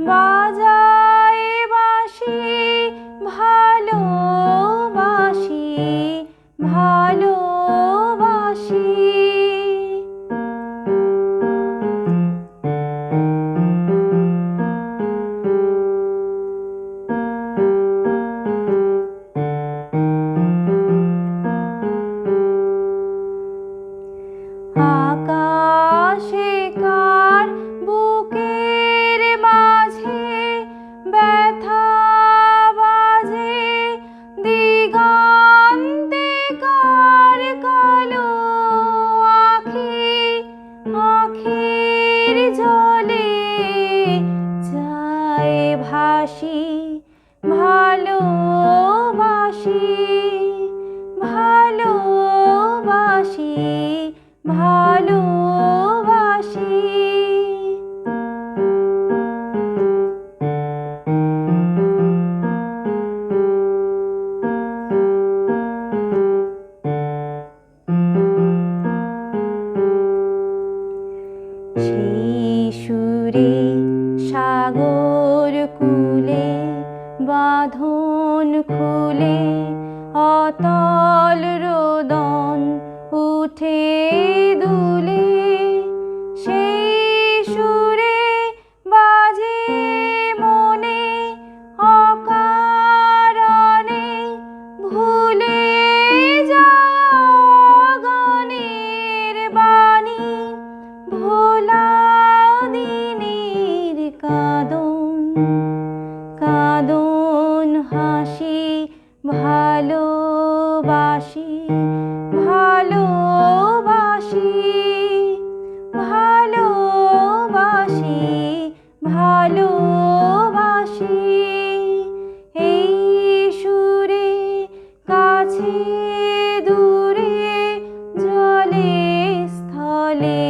বাজায় ভালোবাসি। সুরে সাগর কুলে বাঁধো কাদন কাদন হাসি ভালোবাসি ভালোবাসি ভালোবাসি ভালোবাসি। এই সুরে কাছে দূরে জলে স্থলে